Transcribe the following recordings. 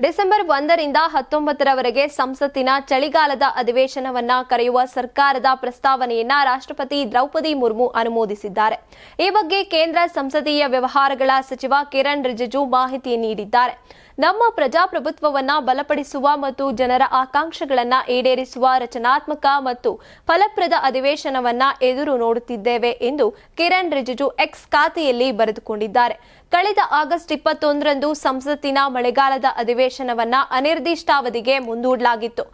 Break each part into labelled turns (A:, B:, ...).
A: December ಒಂದರಿಂದ ಹತ್ತೊಂಬತ್ತರವರೆಗೆ ಸಂಸತ್ತಿನ ಚಳಿಗಾಲದ ಅಧಿವೇಶನವನ್ನ ಕರೆಯುವ ಸರ್ಕಾರದ ಪ್ರಸ್ತಾವನೆಯನ್ನ ರಾಷ್ಟ್ರಪತಿ ದ್ರೌಪದಿ ಮುರ್ಮು ಅನುಮೋದಿಸಿದ್ದಾರೆ. ಈ ಬಗ್ಗೆ ಕೇಂದ್ರ ಸಂಸದೀಯ ವ್ಯವಹಾರಗಳ ಸಚಿವ ಕಿರಣ್ ರಿಜಿಜು ಮಾಹಿತಿ ನೀಡಿದ್ದಾರೆ. ನಮ್ಮ ಪ್ರಜಾಪ್ರಭುತ್ವವನ್ನ ಬಲಪಡಿಸುವ ಮತ್ತು ಜನರ ಆಕಾಂಕ್ಷೆಗಳನ್ನ ಈಡೇರಿಸುವ ರಚನಾತ್ಮಕ ಮತ್ತು ಫಲಪ್ರದ ಅಧಿವೇಶನವನ್ನ ಎದುರು ನೋಡುತ್ತಿದ್ದೇವೆ ಎಂದು ಕಿರಣ್ ರಿಜಿಜು ಎಕ್ಸ್ ಖಾತೆಯಲ್ಲಿ ಬರೆದುಕೊಂಡಿದ್ದಾರೆ. ಕಳೆದ ಆಗಸ್ಟ್ ಇಪ್ಪತ್ತೊಂದರಂದು ಸಂಸತ್ತಿನ ಮಳೆಗಾಲದ ಅಧಿವೇಶನವನ್ನ ಅನಿರ್ದಿಷ್ಟಾವಧಿಗೆ ಮುಂದೂಡಲಾಗಿತ್ತು.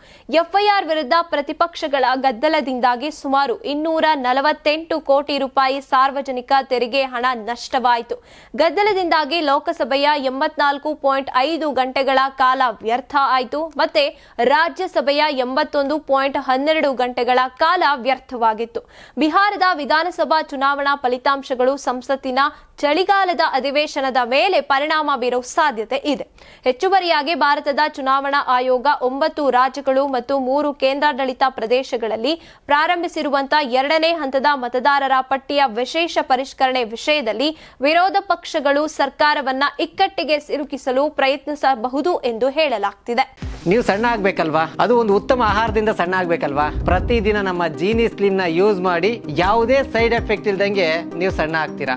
A: ಎಫ್ಐಆರ್ ವಿರುದ್ಧ ಪ್ರತಿಪಕ್ಷಗಳ ಗದ್ದಲದಿಂದಾಗಿ ಸುಮಾರು ಇನ್ನೂರ ನಲವತ್ತೆಂಟು ಕೋಟಿ ರೂಪಾಯಿ ಸಾರ್ವಜನಿಕ ತೆರಿಗೆ ಹಣ ನಷ್ಟವಾಯಿತು. ಗದ್ದಲದಿಂದಾಗಿ ಲೋಕಸಭೆಯ ಎಂಬತ್ನಾಲ್ಕು ಪಾಯಿಂಟ್ ಐದು ಗಂಟೆಗಳ ಕಾಲ ವ್ಯರ್ಥ ಆಯಿತು ಮತ್ತೆ ರಾಜ್ಯಸಭೆಯ ಎಂಬತ್ತೊಂದು ಪಾಯಿಂಟ್ ಹನ್ನೆರಡು ಗಂಟೆಗಳ ಕಾಲ ವ್ಯರ್ಥವಾಗಿತ್ತು. ಬಿಹಾರದ ವಿಧಾನಸಭಾ ಚುನಾವಣಾ ಫಲಿತಾಂಶಗಳು ಸಂಸತ್ತಿನ ಚಳಿಗಾಲದ ಅಧಿವೇಶನದ ಮೇಲೆ ಪರಿಣಾಮ ಬೀರುವ ಸಾಧ್ಯತೆ ಇದೆ. ಹೆಚ್ಚುವರಿಯಾಗಿ ಭಾರತದ ಚುನಾವಣಾ ಆಯೋಗ ಒಂಬತ್ತು ರಾಜ್ಯಗಳು ಮತ್ತು ಮೂರು ಕೇಂದ್ರಾಡಳಿತ ಪ್ರದೇಶಗಳಲ್ಲಿ ಪ್ರಾರಂಭಿಸಿರುವಂತಹ ಎರಡನೇ ಹಂತದ ಮತದಾರರ ಪಟ್ಟಿಯ ವಿಶೇಷ ಪರಿಷ್ಕರಣೆ ವಿಷಯದಲ್ಲಿ ವಿರೋಧ ಪಕ್ಷಗಳು ಸರ್ಕಾರವನ್ನ ಇಕ್ಕಟ್ಟಿಗೆ ಸಿಲುಕಿಸಲು ಪ್ರಯತ್ನಿಸಬಹುದು ಎಂದು ಹೇಳಲಾಗ್ತಿದೆ.
B: ನೀವು ಸಣ್ಣ ಆಗ್ಬೇಕಲ್ವಾ? ಅದು ಒಂದು ಉತ್ತಮ ಆಹಾರದಿಂದ ಸಣ್ಣ ಆಗ್ಬೇಕಲ್ವಾ? ಪ್ರತಿದಿನ ನಮ್ಮ ಜೀನಿ ಸ್ಲಿಮ್ನ ಯೂಸ್ ಮಾಡಿ ಯಾವುದೇ ಸೈಡ್ ಎಫೆಕ್ಟ್ ಇಲ್ದಂಗೆ ನೀವು ಸಣ್ಣ ಆಗ್ತೀರಾ?